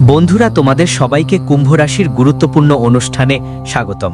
বন্ধুরা, তোমাদের সবাইকে কুম্ভ রাশির গুরুত্বপূর্ণ অনুষ্ঠানে স্বাগতম।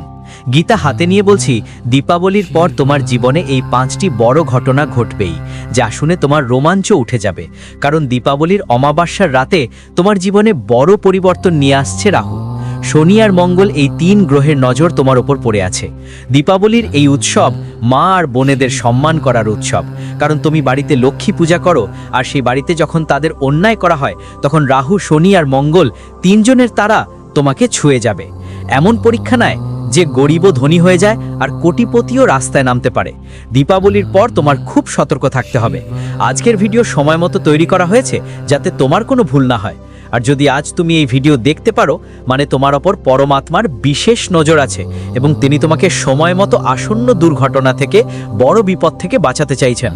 গীতা হাতে নিয়ে বলছি, দীপাবলির পর তোমার জীবনে এই পাঁচটি বড় ঘটনা ঘটবেই, যা শুনে তোমার রোমাঞ্চ উঠে যাবে। কারণ দীপাবলির অমাবস্যার রাতে তোমার জীবনে বড় পরিবর্তন নিয়ে আসছে রাহু। শনি আর মঙ্গল এই তিন গ্রহের নজর তোমার ওপর পড়ে আছে। দীপাবলির এই উৎসব মা আর বোনেদের সম্মান করার উৎসব। কারণ তুমি বাড়িতে লক্ষ্মী পূজা করো, আর সেই বাড়িতে যখন তাদের অন্যায় করা হয়, তখন রাহু, শনি আর মঙ্গল তিনজনের তারা তোমাকে ছুঁয়ে যাবে। এমন পরীক্ষা নেয় যে গরিবও ধনী হয়ে যায় আর কোটিপতিও রাস্তায় নামতে পারে। দীপাবলির পর তোমার খুব সতর্ক থাকতে হবে। আজকের ভিডিও সময় মতো তৈরি করা হয়েছে যাতে তোমার কোনো ভুল না হয়। আর যদি আজ তুমি এই ভিডিও দেখতে পারো মানে তোমার ওপর পরমাত্মার বিশেষ নজর আছে এবং তিনি তোমাকে সময় মতো আসন্ন দুর্ঘটনা থেকে, বড় বিপদ থেকে বাঁচাতে চাইছেন।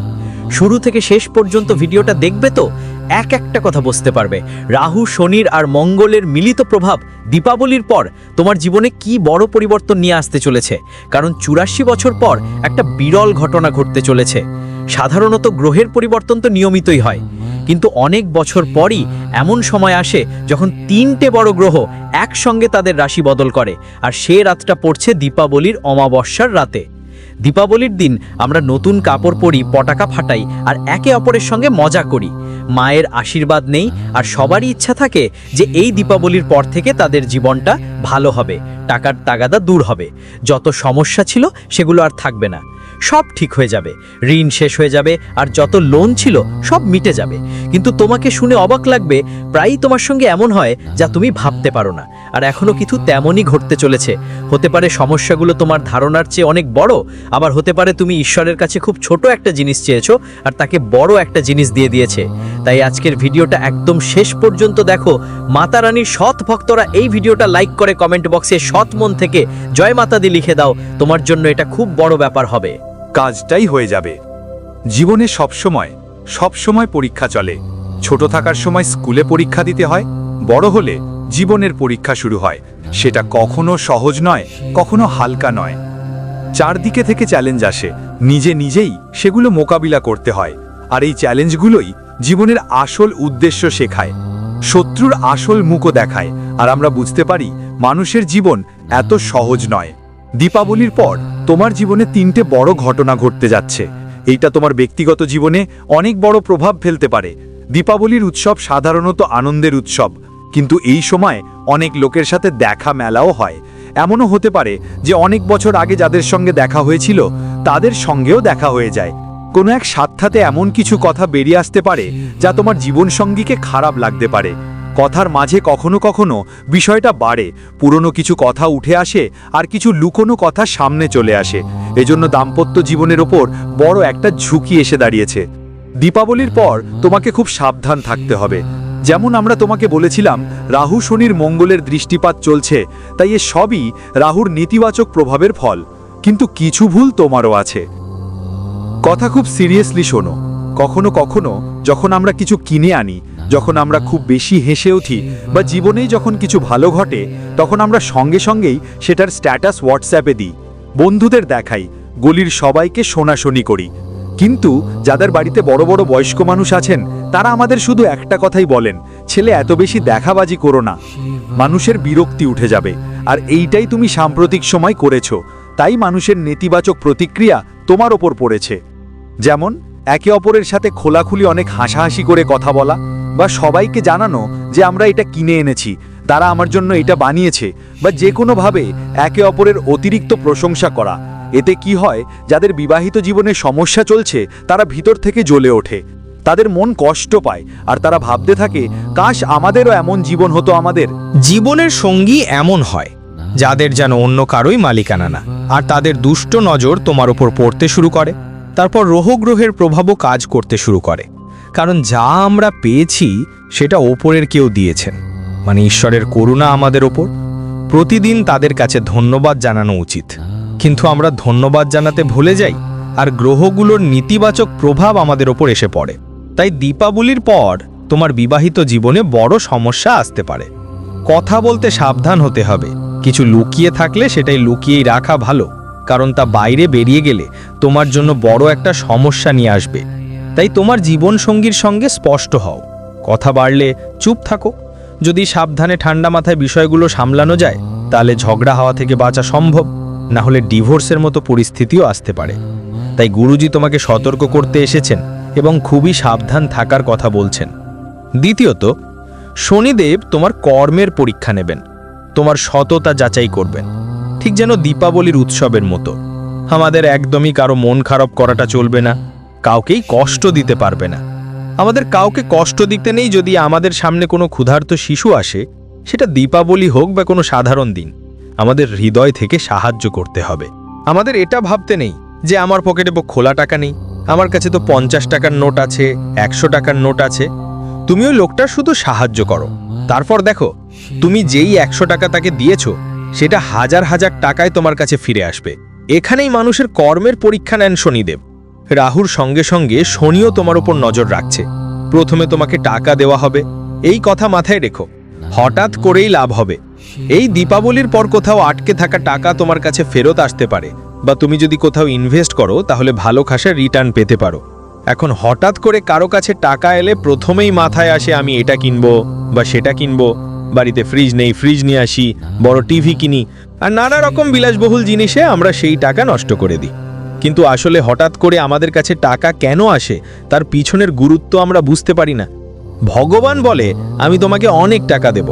শুরু থেকে শেষ পর্যন্ত ভিডিওটা দেখবে তো, এক একটা কথা বুঝতে পারবে। রাহু, শনির আর মঙ্গলের মিলিত প্রভাব দীপাবলির পর তোমার জীবনে কি বড় পরিবর্তন নিয়ে আসতে চলেছে। কারণ চুরাশি বছর পর একটা বিরল ঘটনা ঘটতে চলেছে। সাধারণত গ্রহের পরিবর্তন তো নিয়মিতই হয়। কিন্তু অনেক বছর পরই এমন সময় আসে যখন তিনটে বড় গ্রহ একসঙ্গে তাদের রাশি বদল করে, আর সে রাতটা পড়ছে দীপাবলির অমাবস্যার রাতে। দীপাবলির দিন আমরা নতুন কাপড় পরি পটাকা ফাটাই, আর একে অপরের সঙ্গে মজা করি। মায়ের আশীর্বাদ নেই, আর সবারই ইচ্ছা থাকে যে এই দীপাবলির পর থেকে তাদের জীবনটা ভালো হবে, টাকার তাগাদা দূর হবে। যত সমস্যা ছিল সেগুলো আর থাকবে না। সব ঠিক হয়ে যাবে। ঋণ শেষ হয়ে যাবে আর যত লোন ছিল সব মিটে যাবে। কিন্তু তোমাকে শুনে অবাক লাগবে, প্রায়ই তোমার সঙ্গে এমন হয় যা তুমি ভাবতে পারো না। আর এখনও কিছু তেমনই ঘটতে চলেছে। হতে পারে সমস্যাগুলো তোমার ধারণার চেয়ে অনেক বড়, আবার হতে পারে তুমি ঈশ্বরের কাছে খুব ছোট একটা জিনিস চেয়েছো আর তাকে বড় একটা জিনিস দিয়ে দিয়েছে। তাই আজকের ভিডিওটা একদম শেষ পর্যন্ত দেখো। মাতা রানীর সৎ ভক্তরা এই ভিডিওটা লাইক করে কমেন্ট বক্সে সৎ মন থেকে জয় মাতা দি লিখে দাও। তোমার জন্য এটা খুব বড় ব্যাপার হবে। কাজটাই হয়ে যাবে। জীবনে সবসময় সবসময় পরীক্ষা চলে। ছোট থাকার সময় স্কুলে পরীক্ষা দিতে হয়, বড় হলে জীবনের পরীক্ষা শুরু হয়। সেটা কখনো সহজ নয়, কখনো হালকা নয়। চারদিকে থেকে চ্যালেঞ্জ আসে, নিজে নিজেই সেগুলো মোকাবিলা করতে হয়। আর এই চ্যালেঞ্জগুলোই জীবনের আসল উদ্দেশ্য শেখায়। শত্রুর আসল মুখও দেখায়। আর আমরা বুঝতে পারি, মানুষের জীবন এত সহজ নয়। দীপাবলির পর তোমার জীবনে তিনটে বড় ঘটনা ঘটতে যাচ্ছে। এইটা তোমার ব্যক্তিগত জীবনে অনেক বড় প্রভাব ফেলতে পারে। দীপাবলির উৎসব সাধারণত আনন্দের উৎসব, কিন্তু এই সময় অনেক লোকের সাথে দেখা মেলাও হয়। এমনও হতে পারে যে অনেক বছর আগে যাদের সঙ্গে দেখা হয়েছিল, তাদের সঙ্গেও দেখা হয়ে যায়। কোনো এক সাক্ষাতে এমন কিছু কথা বেরিয়ে আসতে পারে যা তোমার জীবনসঙ্গীকে খারাপ লাগতে পারে। কথার মাঝে কখনো কখনো বিষয়টা বাড়ে, পুরনো কিছু কথা উঠে আসে আর কিছু লুকোনো কথা সামনে চলে আসে। এজন্য দাম্পত্য জীবনের ওপর বড় একটা ঝুঁকি এসে দাঁড়িয়েছে। দীপাবলির পর তোমাকে খুব সাবধান থাকতে হবে। যেমন আমরা তোমাকে বলেছিলাম, রাহু শনির মঙ্গলের দৃষ্টিপাত চলছে, তাই এ সবই রাহুর নেতিবাচক প্রভাবের ফল। কিন্তু কিছু ভুল তোমারও আছে। কথা খুব সিরিয়াসলি শোনো। কখনো কখনো যখন আমরা কিছু কিনে আনি যখন আমরা খুব বেশি হেসে উঠি বা জীবনে যখন কিছু ভালো ঘটে, তখন আমরা সঙ্গে সঙ্গেই সেটার স্ট্যাটাস হোয়াটসঅ্যাপে দিই। বন্ধুদের দেখাই, গলির সবাইকে শোনাশোনি করি। কিন্তু যাদের বাড়িতে বড় বড় বয়স্ক মানুষ আছেন, তারা আমাদের শুধু একটা কথাই বলেন, ছেলে, এত বেশি দেখাবাজি করো না। মানুষের বিরক্তি উঠে যাবে। আর এইটাই তুমি সাম্প্রতিক সময় করেছ। তাই মানুষের নেতিবাচক প্রতিক্রিয়া তোমার ওপর পড়েছে। যেমন, একে অপরের সাথে খোলাখুলি অনেক হাসাহাসি করে কথা বলা বা সবাইকে জানানো যে আমরা এটা কিনে এনেছি, তারা আমার জন্য এটা বানিয়েছে, বা যে কোনোভাবে একে অপরের অতিরিক্ত প্রশংসা করা। এতে কি হয়, যাদের বিবাহিত জীবনে সমস্যা চলছে, তারা ভিতর থেকে জ্বলে ওঠে। তাদের মন কষ্ট পায়, আর তারা ভাবতে থাকে, কাশ আমাদেরও এমন জীবন হতো আমাদের? জীবনের সঙ্গী এমন হয়, যাদের যেন অন্য কারোই মালিকানা না, আর তাদের দুষ্ট নজর তোমার ওপর পড়তে শুরু করে, তারপর রোহগ্রহের প্রভাবও কাজ করতে শুরু করে। কারণ যা আমরা পেয়েছি, সেটা ওপরের কেউ দিয়েছেন। মানে ঈশ্বরের করুণা আমাদের ওপর। প্রতিদিন তাদের কাছে ধন্যবাদ জানানো উচিত। কিন্তু আমরা ধন্যবাদ জানাতে ভুলে যাই, আর গ্রহগুলোর নেতিবাচক প্রভাব আমাদের ওপর এসে পড়ে। তাই দীপাবলির পর তোমার বিবাহিত জীবনে বড় সমস্যা আসতে পারে। কথা বলতে সাবধান হতে হবে। কিছু লুকিয়ে থাকলে সেটাই লুকিয়েই রাখা ভালো। কারণ তা বাইরে বেরিয়ে গেলে তোমার জন্য বড় একটা সমস্যা নিয়ে আসবে। তাই তোমার জীবনসঙ্গীর সঙ্গে স্পষ্ট হও। কথা বাড়লে চুপ থাকো। যদি সাবধানে ঠান্ডা মাথায় বিষয়গুলো সামলানো যায়, তাহলে ঝগড়া হওয়া থেকে বাঁচা সম্ভব। না হলে ডিভোর্সের মতো পরিস্থিতিও আসতে পারে। তাই গুরুজি তোমাকে সতর্ক করতে এসেছেন এবং খুবই সাবধান থাকার কথা বলছেন। দ্বিতীয়ত, শনিদেব তোমার কর্মের পরীক্ষা নেবেন। তোমার সততা যাচাই করবেন। ঠিক যেন দীপাবলির উৎসবের মতো। আমাদের একদমই কারও মন খারাপ করাটা চলবে না। কাউকেই কষ্ট দিতে পারবে না। আমাদের কাউকে কষ্ট দিতে নেই যদি আমাদের সামনে কোনো ক্ষুধার্ত শিশু আসে, সেটা দীপাবলি হোক বা কোনো সাধারণ দিন, আমাদের হৃদয় থেকে সাহায্য করতে হবে। আমাদের এটা ভাবতে নেই যে আমার পকেটে খোলা টাকা নেই, আমার কাছে তো পঞ্চাশ টাকার নোট আছে, একশো টাকার নোট আছে। তুমি ওই লোকটার শুধু সাহায্য করো। তারপর দেখো, তুমি যেই একশো টাকা তাকে দিয়েছ, সেটা হাজার হাজার টাকায় তোমার কাছে ফিরে আসবে। এখানেই মানুষের কর্মের পরীক্ষা নেন শনিদেব। রাহুর সঙ্গে সঙ্গে শনিও তোমার উপর নজর রাখছে। প্রথমে তোমাকে টাকা দেওয়া হবে। এই কথা মাথায় রেখো। হঠাৎ করেই লাভ হবে। এই দীপাবলির পর কোথাও আটকে থাকা টাকা তোমার কাছে ফেরত আসতে পারে। বা তুমি যদি কোথাও ইনভেস্ট করো, তাহলে ভালো খাসা রিটার্ন পেতে পারো। এখন হঠাৎ করে কারও কাছে টাকা এলে প্রথমেই মাথায় আসে, আমি এটা কিনবো বা সেটা কিনবো। বাড়িতে ফ্রিজ নেই ফ্রিজ নিয়ে আসি, বড় টিভি কিনি। আর নানা রকম বিলাসবহুল জিনিসে আমরা সেই টাকা নষ্ট করে দিই। কিন্তু আসলে হঠাৎ করে আমাদের কাছে টাকা কেন আসে, তার পিছনের গুরুত্ব আমরা বুঝতে পারি না। ভগবান বলে, আমি তোমাকে অনেক টাকা দেব।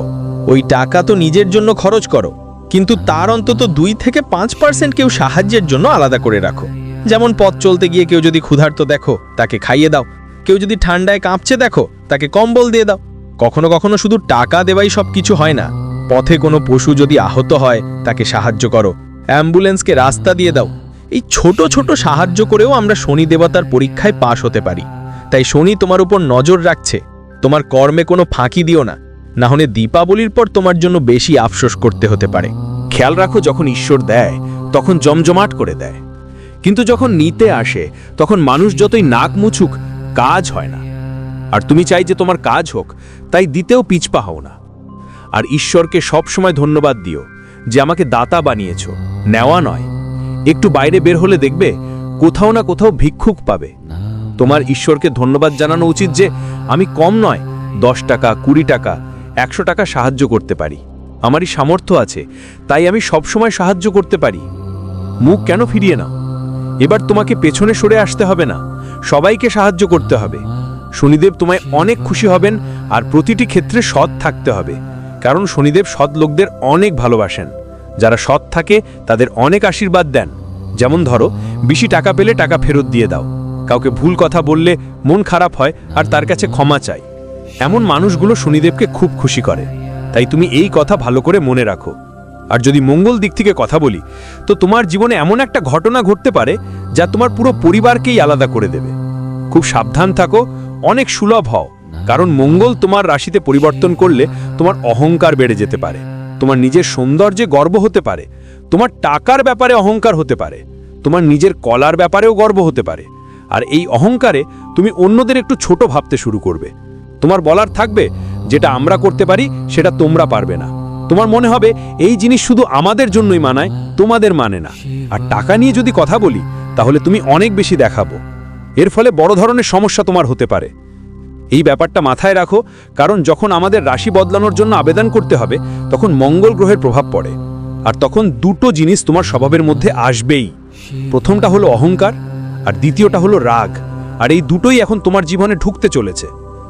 ওই টাকা তো নিজের জন্য খরচ করো, কিন্তু তার অন্তত দুই থেকে পাঁচ পার্সেন্ট কেউ সাহায্যের জন্য আলাদা করে রাখো। যেমন পথ চলতে গিয়ে কেউ যদি ক্ষুধার্ত দেখো, তাকে খাইয়ে দাও। কেউ যদি ঠান্ডায় কাঁপছে দেখো, তাকে কম্বল দিয়ে দাও। কখনো কখনো শুধু টাকা দেওয়াই সব কিছু হয় না। পথে কোনো পশু যদি আহত হয়, তাকে সাহায্য করো। অ্যাম্বুলেন্সকে রাস্তা দিয়ে দাও। এই ছোট ছোট সাহায্য করেও আমরা শনি দেবতার পরীক্ষায় পাশ হতে পারি। তাই শনি তোমার উপর নজর রাখছে। তোমার কর্মে কোনো ফাঁকি দিও না। না হলে দীপাবলির পর তোমার জন্য বেশি আফসোস করতে হতে পারে। খেয়াল রাখো, যখন ঈশ্বর দেয়, তখন জমজমাট করে দেয়। কিন্তু যখন নিতে আসে, তখন মানুষ যতই নাক মুছুক, কাজ হয় না। আর তুমি চাই যে তোমার কাজ হোক, তাই দিতেও পিছপা হও না। আর ঈশ্বরকে সব সময় ধন্যবাদ দিও যে আমাকে দাতা বানিয়েছ, নেওয়া নয়। একটু বাইরে বের হলে দেখবে কোথাও না কোথাও ভিক্ষুক পাবে। তোমার ঈশ্বরকে ধন্যবাদ জানানো উচিত যে আমি কম নয়, দশ টাকা, কুড়ি টাকা, একশো টাকা সাহায্য করতে পারি। আমারই সামর্থ্য আছে, তাই আমি সবসময় সাহায্য করতে পারি। মুখ কেন ফিরিয়ে নাও? এবার তোমাকে পেছনে সরে আসতে হবে না, সবাইকে সাহায্য করতে হবে। শনিদেব তোমায় অনেক খুশি হবেন আর প্রতিটি ক্ষেত্রে সৎ থাকতে হবে, কারণ শনিদেব সৎ লোকদের অনেক ভালোবাসেন। যারা সৎ থাকে তাদের অনেক আশীর্বাদ দেন। যেমন ধরো, বেশি টাকা পেলে টাকা ফেরত দিয়ে দাও। কাউকে ভুল কথা বললে মন খারাপ হয় আর তার কাছে ক্ষমা চাই। এমন মানুষগুলো শনিদেবকে খুব খুশি করে। তাই তুমি এই কথা ভালো করে মনে রাখো। আর যদি মঙ্গল দিক থেকে কথা বলি, তো তোমার জীবনে এমন একটা ঘটনা ঘটতে পারে যা তোমার পুরো পরিবারকেই আলাদা করে দেবে। খুব সাবধান থাকো, অনেক সুলভ হও। কারণ মঙ্গল তোমার রাশিতে পরিবর্তন করলে তোমার অহংকার বেড়ে যেতে পারে। তোমার নিজের সৌন্দর্যে গর্ব হতে পারে। তোমার টাকার ব্যাপারে অহংকার হতে পারে। তোমার নিজের কলার ব্যাপারেও গর্ব হতে পারে। আর এই অহংকারে তুমি অন্যদের একটু ছোট ভাবতে শুরু করবে। তোমার বলার থাকবে, যেটা আমরা করতে পারি, সেটা তোমরা পারবে না। তোমার মনে হবে, এই জিনিস শুধু আমাদের জন্যই মানায়, তোমাদের মানে না। আর টাকা নিয়ে যদি কথা বলি, তাহলে তুমি অনেক বেশি দেখাবো। এর ফলে বড় ধরনের সমস্যা তোমার হতে পারে। এই ব্যাপারটা মাথায় রাখো, কারণ যখন আমাদের রাশি বদলানোর জন্য আবেদন করতে হবে, তখন মঙ্গল গ্রহের প্রভাব পড়ে। আর তখন দুটো জিনিস তোমার স্বভাবের মধ্যে আসবেই। প্রথমটা হলো অহংকার, আর দ্বিতীয়টা হলো রাগ। আর এই দুটোই এখন তোমার জীবনে ঢুকতে চলেছে।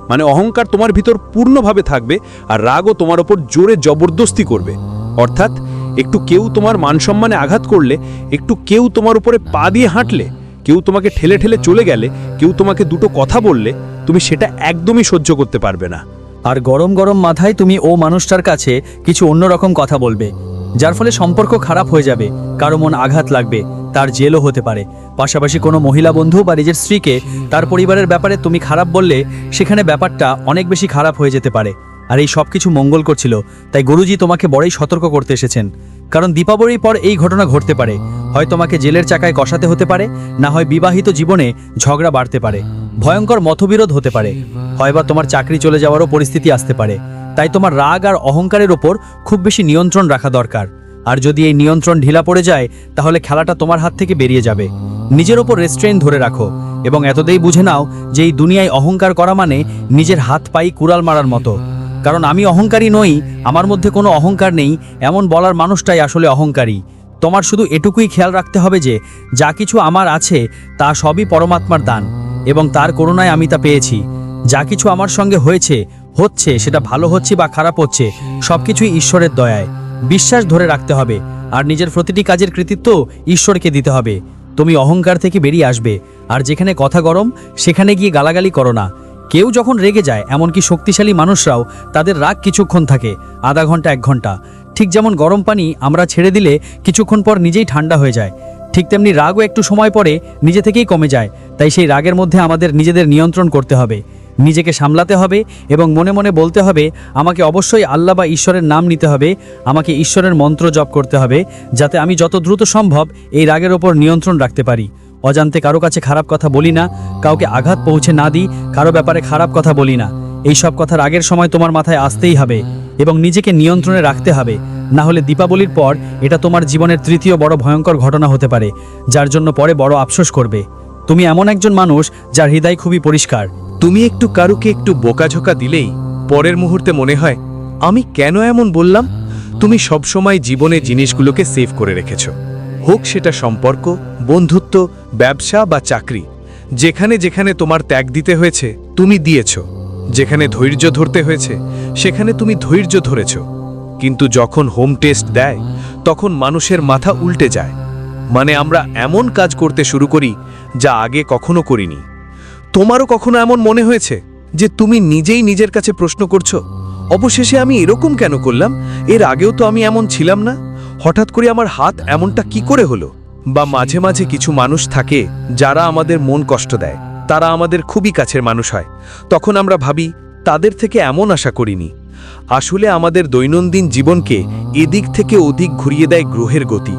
মানে অহংকার তোমার ভিতর পূর্ণভাবে থাকবে, আর রাগও তোমার ওপর জোরে জবরদস্তি করবে। অর্থাৎ একটু কেউ তোমার মানসম্মানে আঘাত করলে, একটু কেউ তোমার উপরে পা দিয়ে হাঁটলে, কেউ তোমাকে ঠেলে ঠেলে চলে গেলে, কেউ তোমাকে দুটো কথা বললে তুমি সেটা একদমই সহ্য করতে পারবে না। আর গরম গরম মাথায় তুমি ও মানুষটার কাছে কিছু অন্যরকম কথা বলবে, যার ফলে সম্পর্ক খারাপ হয়ে যাবে, কারও মন আঘাত লাগবে, তার জেলও হতে পারে। পাশাপাশি কোনো মহিলা বন্ধু বা নিজের স্ত্রীকে তার পরিবারের ব্যাপারে তুমি খারাপ বললে, সেখানে ব্যাপারটা অনেক বেশি খারাপ হয়ে যেতে পারে। আর এই সব কিছু মঙ্গল করছিল, তাই গুরুজি তোমাকে বড়ই সতর্ক করতে এসেছেন। কারণ দীপাবলির পর এই ঘটনা ঘটতে পারে। হয় তোমাকে জেলের চাকায় কষাতে হতে পারে, না হয় বিবাহিত জীবনে ঝগড়া বাড়তে পারে। ভয়ঙ্কর মতবিরোধ হতে পারে। হয় বা তোমার চাকরি চলে যাওয়ারও পরিস্থিতি আসতে পারে। তাই তোমার রাগ আর অহংকারের ওপর খুব বেশি নিয়ন্ত্রণ রাখা দরকার। আর যদি এই নিয়ন্ত্রণ ঢিলা পড়ে যায়, তাহলে খেলাটা তোমার হাত থেকে বেরিয়ে যাবে। নিজের ওপর রেস্ট্রেন ধরে রাখো এবং এতদেই বুঝে নাও যে এই দুনিয়ায় অহংকার করা মানে নিজের হাত পাই কুড়াল মারার মতো। কারণ আমি অহংকারী নই, আমার মধ্যে কোনো অহংকার নেই, এমন বলার মানুষটাই আসলে অহংকারী। তোমার শুধু এটুকুই খেয়াল রাখতে হবে যে, যা কিছু আমার আছে, তা সবই পরমাত্মার দান। এবং তার করুণায় আমি তা পেয়েছি। যা কিছু আমার সঙ্গে হয়েছে, হচ্ছে, সেটা ভালো হচ্ছে বা খারাপ হচ্ছে সব কিছুই ঈশ্বরের দয়ায়। বিশ্বাস ধরে রাখতে হবে, আর নিজের প্রতিটি কাজের কৃতিত্ব ঈশ্বরকে দিতে হবে। তুমি অহংকার থেকে বেরিয়ে আসবে, আর যেখানে কথা গরম, সেখানে গিয়ে গালাগালি করো না। কেউ যখন রেগে যায়, এমনকি শক্তিশালী মানুষরাও, তাদের রাগ কিছুক্ষণ থাকে, আধা ঘণ্টা, এক ঘণ্টা। ঠিক যেমন গরম পানি আমরা ছেড়ে দিলে কিছুক্ষণ পর নিজেই ঠান্ডা হয়ে যায়। ঠিক তেমনি রাগও একটু সময় পরে নিজে থেকেই কমে যায়, তাই সেই রাগের মধ্যে আমাদের নিজেদের নিয়ন্ত্রণ করতে হবে, নিজেকে সামলাতে হবে এবং মনে মনে বলতে হবে, আমাকে অবশ্যই আল্লাহ বা ঈশ্বরের নাম নিতে হবে, আমাকে ঈশ্বরের মন্ত্র জপ করতে হবে, যাতে আমি যত দ্রুত সম্ভব এই রাগের ওপর নিয়ন্ত্রণ রাখতে পারি। অজান্তে কারও কাছে খারাপ কথা বলি না, কাউকে আঘাত পৌঁছে না দিই, কারও ব্যাপারে খারাপ কথা বলি না। এই সব কথা রাগের সময় তোমার মাথায় আসতেই হবে এবং নিজেকে নিয়ন্ত্রণে রাখতে হবে। না হলে দীপাবলির পর এটা তোমার জীবনের তৃতীয় বড় ভয়ঙ্কর ঘটনা হতে পারে, যার জন্য পরে বড় আফসোস করবে। তুমি এমন একজন মানুষ যার হৃদয় খুবই পরিষ্কার। তুমি একটু কারুকে একটু বোকাঝোকা দিলেই পরের মুহূর্তে মনে হয়, আমি কেন এমন বললাম? তুমি সবসময় জীবনে জিনিসগুলোকে সেভ করে রেখেছ। হোক সেটা সম্পর্ক, বন্ধুত্ব, ব্যবসা বা চাকরি, যেখানে যেখানে তোমার ত্যাগ দিতে হয়েছে, তুমি দিয়েছ। যেখানে ধৈর্য ধরতে হয়েছে, সেখানে তুমি ধৈর্য ধরেছ। কিন্তু যখন হোম টেস্ট দেয়, তখন মানুষের মাথা উল্টে যায়। মানে আমরা এমন কাজ করতে শুরু করি, যা আগে কখনো করিনি। তোমারও কখনো এমন মনে হয়েছে যে তুমি নিজেই নিজের কাছে প্রশ্ন করছ, অবশেষে আমি এরকম কেন করলাম? এর আগেও তো আমি এমন ছিলাম না? হঠাৎ করে আমার হাত এমনটা কি করে হলো? বা মাঝে মাঝে কিছু মানুষ থাকে যারা আমাদের মন কষ্ট দেয়। তারা আমাদের খুবই কাছের মানুষ হয়। তখন আমরা ভাবি, তাদের থেকে এমন আশা করিনি। আসলে আমাদের দৈনন্দিন জীবনকে এদিক থেকে ওদিক ঘুরিয়ে দেয় গ্রহের গতি।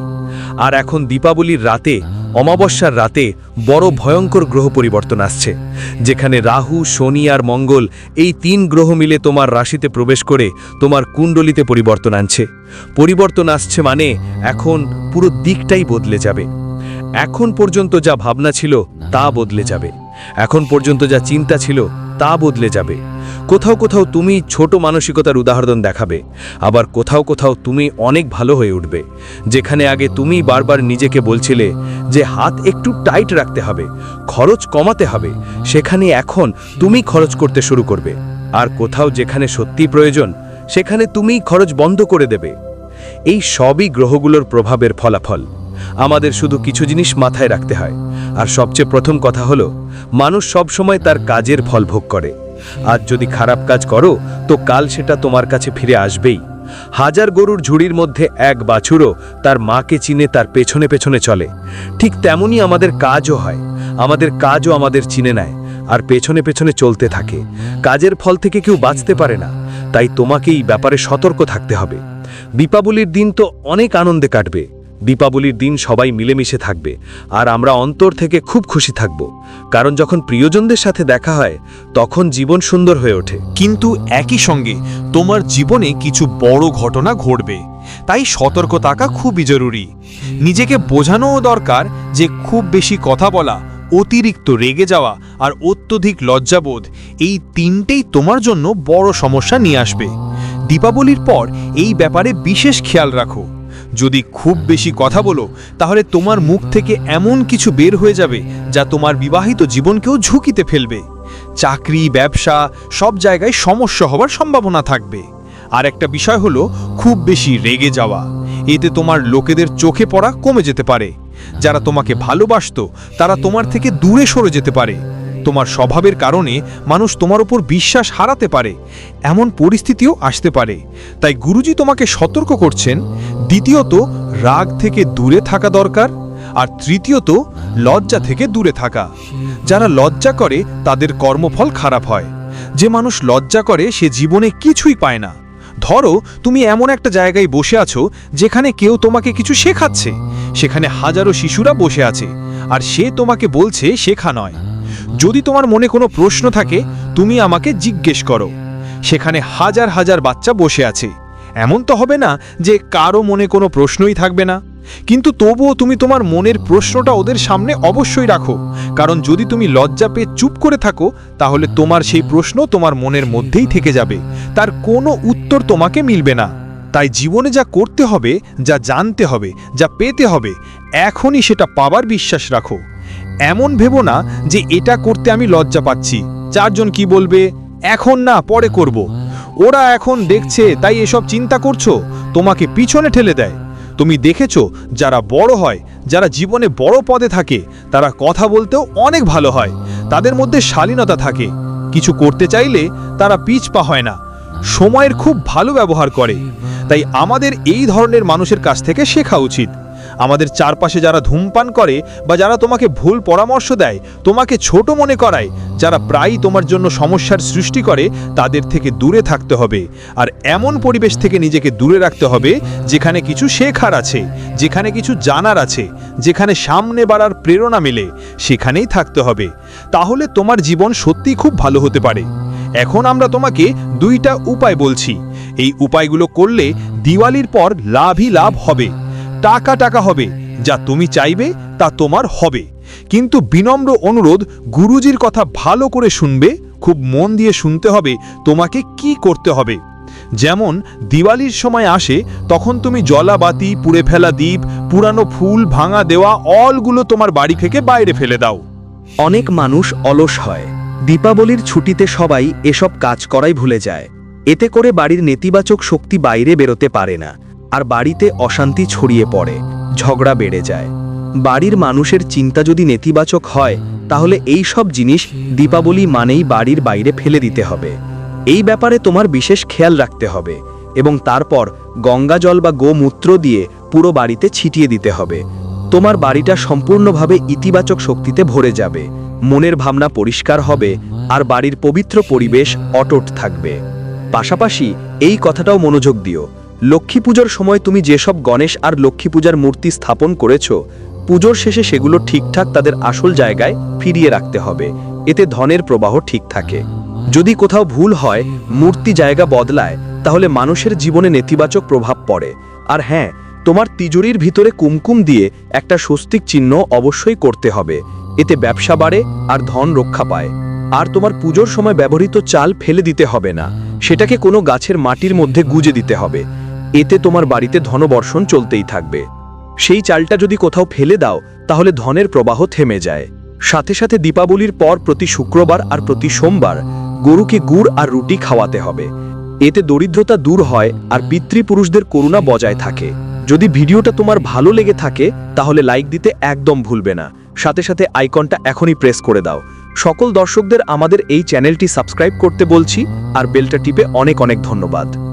আর এখন দীপাবলির রাতে, অমাবস্যার রাতে বড় ভয়ঙ্কর গ্রহ পরিবর্তন আসছে, যেখানে রাহু, শনি আর মঙ্গল এই তিন গ্রহ মিলে তোমার রাশিতে প্রবেশ করে তোমার কুণ্ডলিতে পরিবর্তন আনছে। পরিবর্তন আসছে মানে এখন পুরো দিকটাই বদলে যাবে। এখন পর্যন্ত যা ভাবনা ছিল তা বদলে যাবে। এখন পর্যন্ত যা চিন্তা ছিল তা বদলে যাবে। কোথাও কোথাও তুমি ছোট মানসিকতার উদাহরণ দেখাবে, আবার কোথাও কোথাও তুমি অনেক ভালো হয়ে উঠবে, যেখানে আগে তুমি বারবার নিজেকে বলছিলে যে হাত একটু টাইট রাখতে হবে, খরচ কমাতে হবে, সেখানে এখন তুমি খরচ করতে শুরু করবে, আর কোথাও যেখানে সত্যি প্রয়োজন, সেখানে তুমিই খরচ বন্ধ করে দেবে। এই সবই গ্রহগুলোর প্রভাবের ফলাফল। আমাদের শুধু কিছু জিনিস মাথায় রাখতে হয়। আর সবচেয়ে প্রথম কথা হলো, মানুষ সব সময় তার কাজের ফল ভোগ করে। আজ যদি খারাপ কাজ করো, তো কাল সেটা তোমার কাছে ফিরে আসবেই। হাজার গরুর ঝুড়ির মধ্যে এক বাছুরও তার মাকে চিনে তার পেছনে পেছনে চলে। ঠিক তেমনই আমাদের কাজও হয়। আমাদের কাজও আমাদের চিনে নেয় আর পেছনে পেছনে চলতে থাকে। কাজের ফল থেকে কেউ বাঁচতে পারে না। তাই তোমাকে এই ব্যাপারে সতর্ক থাকতে হবে। দীপাবলির দিন তো অনেক আনন্দে কাটবে। দীপাবলির দিন সবাই মিলেমিশে থাকবে, আর আমরা অন্তর থেকে খুব খুশি থাকব। কারণ যখন প্রিয়জনদের সাথে দেখা হয়, তখন জীবন সুন্দর হয়ে ওঠে। কিন্তু একই সঙ্গে তোমার জীবনে কিছু বড় ঘটনা ঘটবে। তাই সতর্ক থাকা খুবই জরুরি। নিজেকে বোঝানোও দরকার যে খুব বেশি কথা বলা, অতিরিক্ত রেগে যাওয়া আর অত্যধিক লজ্জাবোধ, এই তিনটেই তোমার জন্য বড় সমস্যা নিয়ে আসবে। দীপাবলির পর এই ব্যাপারে বিশেষ খেয়াল রাখো। যদি খুব বেশি কথা বলো, তাহলে তোমার মুখ থেকে এমন কিছু বের হয়ে যাবে যা তোমার বিবাহিত জীবনকেও ঝুঁকিতে ফেলবে। চাকরি, ব্যবসা, সব জায়গায় সমস্যা হওয়ার সম্ভাবনা থাকবে। আর একটা বিষয় হলো, খুব বেশি রেগে যাওয়া। এতে তোমার লোকেদের চোখে পড়া কমে যেতে পারে। যারা তোমাকে ভালোবাসত, তারা তোমার থেকে দূরে সরে যেতে পারে। তোমার স্বভাবের কারণে মানুষ তোমার উপর বিশ্বাস হারাতে পারে, এমন পরিস্থিতিও আসতে পারে। তাই গুরুজি তোমাকে সতর্ক করছেন, দ্বিতীয়ত রাগ থেকে দূরে থাকা দরকার, আর তৃতীয়ত লজ্জা থেকে দূরে থাকা। যারা লজ্জা করে, তাদের কর্মফল খারাপ হয়। যে মানুষ লজ্জা করে, সে জীবনে কিছুই পায় না। ধরো, তুমি এমন একটা জায়গায় বসে আছো, যেখানে কেউ তোমাকে কিছু শেখাচ্ছে। সেখানে হাজারো শিশুরা বসে আছে, আর সে তোমাকে বলছে শেখা নয়। যদি তোমার মনে কোনো প্রশ্ন থাকে, তুমি আমাকে জিজ্ঞেস করো। সেখানে হাজার হাজার বাচ্চা বসে আছে। এমন তো হবে না যে কারও মনে কোনো প্রশ্নই থাকবে না। কিন্তু তবুও তুমি তোমার মনের প্রশ্নটা ওদের সামনে অবশ্যই রাখো। কারণ যদি তুমি লজ্জা পেয়ে চুপ করে থাকো, তাহলে তোমার সেই প্রশ্ন তোমার মনের মধ্যেই থেকে যাবে। তার কোনো উত্তর তোমাকে মিলবে না। তাই জীবনে যা করতে হবে, যা জানতে হবে, যা পেতে হবে, এখনই সেটা পাবার বিশ্বাস রাখো। এমন ভেবো না যে এটা করতে আমি লজ্জা পাচ্ছি। চারজন কি বলবে? এখন না, পরে করব। ওরা এখন দেখছে, তাই এসব চিন্তা করছ? তোমাকে পিছনে ঠেলে দেয়। তুমি দেখেছ, যারা বড় হয়, যারা জীবনে বড় পদে থাকে, তারা কথা বলতেও অনেক ভালো হয়। তাদের মধ্যে শালীনতা থাকে। কিছু করতে চাইলে তারা পিছপা হয় না। সময়ের খুব ভালো ব্যবহার করে। তাই আমাদের এই ধরনের মানুষের কাছ থেকে শেখা উচিত। আমাদের চারপাশে যারা ধূমপান করে বা যারা তোমাকে ভুল পরামর্শ দেয়, তোমাকে ছোট মনে করায়, যারা প্রায়ই তোমার জন্য সমস্যার সৃষ্টি করে, তাদের থেকে দূরে থাকতে হবে। আর এমন পরিবেশ থেকে নিজেকে দূরে রাখতে হবে, যেখানে কিছু শেখার আছে, যেখানে কিছু জানার আছে, যেখানে সামনে বাড়ার প্রেরণা মেলে, সেখানেই থাকতে হবে। তাহলে তোমার জীবন সত্যিই খুব ভালো হতে পারে। এখন আমরা তোমাকে দুইটা উপায় বলছি। এই উপায়গুলো করলে দিওয়ালির পর লাভই লাভ হবে। টাকা টাকা হবে। যা তুমি চাইবে, তা তোমার হবে। কিন্তু বিনম্র অনুরোধ গুরুজির কথা ভালো করে শুনবে, খুব মন দিয়ে শুনতে হবে, তোমাকে কি করতে হবে। যেমন দিওয়ালির সময় আসে, তখন তুমি জলাবাতি, পুড়ে ফেলা দ্বীপ, পুরানো ফুল ভাঙা দেওয়া, অলগুলো তোমার বাড়ি থেকে বাইরে ফেলে দাও। অনেক মানুষ অলস হয়। দীপাবলির ছুটিতে সবাই এসব কাজ করাই ভুলে যায়। এতে করে বাড়ির নেতিবাচক শক্তি বাইরে বেরোতে পারে না। আর বাড়িতে অশান্তি ছড়িয়ে পড়ে, ঝগড়া বেড়ে যায়। বাড়ির মানুষের চিন্তা যদি নেতিবাচক হয়, তাহলে এই সব জিনিস দীপাবলি মানেই বাড়ির বাইরে ফেলে দিতে হবে। এই ব্যাপারে তোমার বিশেষ খেয়াল রাখতে হবে এবং তারপর গঙ্গা জল বা গোমূত্র দিয়ে পুরো বাড়িতে ছিটিয়ে দিতে হবে। তোমার বাড়িটা সম্পূর্ণভাবে ইতিবাচক শক্তিতে ভরে যাবে, মনের ভাবনা পরিষ্কার হবে, আর বাড়ির পবিত্র পরিবেশ অটট থাকবে। পাশাপাশি এই কথাটাও মনোযোগ দিও লক্ষ্মী পুজোর সময় তুমি যেসব গণেশ আর লক্ষ্মী পূজার মূর্তি স্থাপন করেছ, পুজোর শেষে সেগুলো ঠিকঠাক তাদের আসল জায়গায় ফিরিয়ে রাখতে হবে। এতে ধনের প্রবাহ ঠিক থাকে। যদি কোথাও ভুল হয়, মূর্তি জায়গা বদলায়, তাহলে মানুষের জীবনে নেতিবাচক প্রভাব পড়ে। আর হ্যাঁ তোমার তিজুরির ভিতরে কুমকুম দিয়ে একটা স্বস্তিক চিহ্ন অবশ্যই করতে হবে। এতে ব্যবসা বাড়ে আর ধন রক্ষা পায়। আর তোমার পুজোর সময় ব্যবহৃত চাল ফেলে দিতে হবে না। সেটাকে কোনো গাছের মাটির মধ্যে গুজে দিতে হবে। এতে তোমার বাড়িতে ধনবর্ষণ চলতেই থাকবে। সেই চালটা যদি কোথাও ফেলে দাও, তাহলে ধনের প্রবাহ থেমে যায়। সাথে সাথে দীপাবলির পর প্রতি শুক্রবার আর প্রতি সোমবার গরুকে গুড় আর রুটি খাওয়াতে হবে। এতে দরিদ্রতা দূর হয় আর পিতৃপুরুষদের করুণা বজায় থাকে। যদি ভিডিওটা তোমার ভালো লেগে থাকে, তাহলে লাইক দিতে একদম ভুলবে না। সাথে সাথে আইকনটা এখনই প্রেস করে দাও। সকল দর্শকদের আমাদের এই চ্যানেলটি সাবস্ক্রাইব করতে বলছি, আর বেলটা টিপে অনেক অনেক ধন্যবাদ।